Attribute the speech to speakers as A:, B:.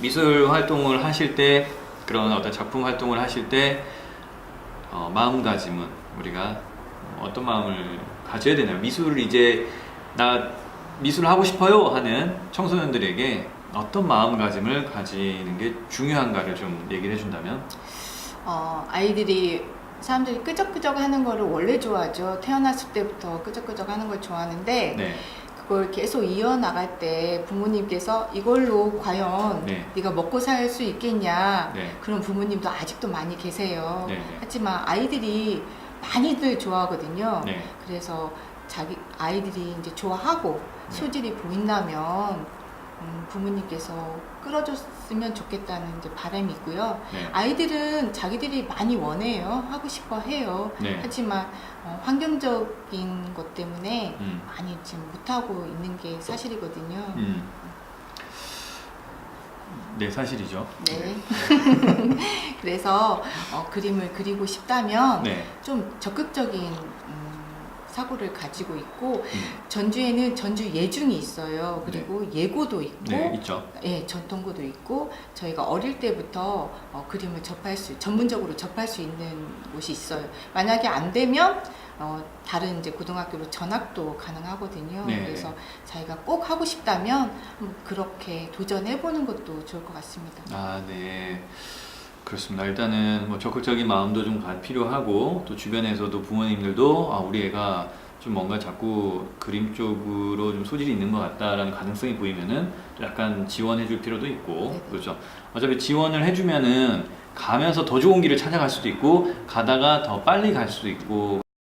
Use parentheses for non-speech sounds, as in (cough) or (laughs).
A: 미술 활동을 하실 때 그런 어떤 작품 활동을 하실 때 어, 마음가짐은 우리가 어떤 마음을 가져야 되나요? 미술을 이제 나 미술을 하고 싶어요 하는 청소년들에게 어떤 마음가짐을 가지는 게 중요한가를 좀 얘기를 해준다면
B: 어, 아이들이 사람들이 끄적끄적 하는 거를 원래 좋아하죠. 태어났을 때부터 끄적끄적 하는 걸 좋아하는데
A: 네,
B: 그걸 계속 이어나갈 때 부모님께서 이걸로 과연
A: 네.
B: 네가 먹고 살 수 있겠냐
A: 네,
B: 그런 부모님도 아직도 많이 계세요.
A: 네, 네.
B: 하지만 아이들이 많이들 좋아하거든요.
A: 네.
B: 그래서 자기 아이들이 이제 좋아하고
A: 네.
B: 소질이 보인다면 음, 부모님께서 끌어줬으면 좋겠다는 이제 바람이 있고요.
A: 네.
B: 아이들은 자기들이 많이 원해요. 하고 싶어 해요.
A: 네.
B: 하지만 어, 환경적인 것 때문에
A: 음.
B: 많이 지금 못하고 있는 게 사실이거든요.
A: 음. 네, 사실이죠.
B: 네. (laughs) 그래서 어, 그림을 그리고 싶다면
A: 네.
B: 좀 적극적인 음, 사고를 가지고 있고
A: 음.
B: 전주에는 전주 예중이 있어요. 그리고 예고도 있고
A: 네, 있죠.
B: 예, 전통고도 있고 저희가 어릴 때부터 어, 그림을 접할 수 전문적으로 접할 수 있는 곳이 있어요. 만약에 안 되면 어, 다른 이제 고등학교로 전학도 가능하거든요.
A: 네.
B: 그래서 자기가 꼭 하고 싶다면 음, 그렇게 도전해 보는 것도 좋을 것 같습니다.
A: 아, 네. 그렇습니다. 일단은 뭐 적극적인 마음도 좀 가- 필요하고 또 주변에서도 부모님들도 아, 우리 애가 좀 뭔가 자꾸 그림 쪽으로 좀 소질이 있는 것 같다라는 가능성이 보이면은 또 약간 지원해 줄 필요도 있고
B: 네네.
A: 그렇죠. 어차피 지원을 해주면은 가면서 더 좋은 길을 찾아갈 수도 있고 가다가 더 빨리 갈 수도 있고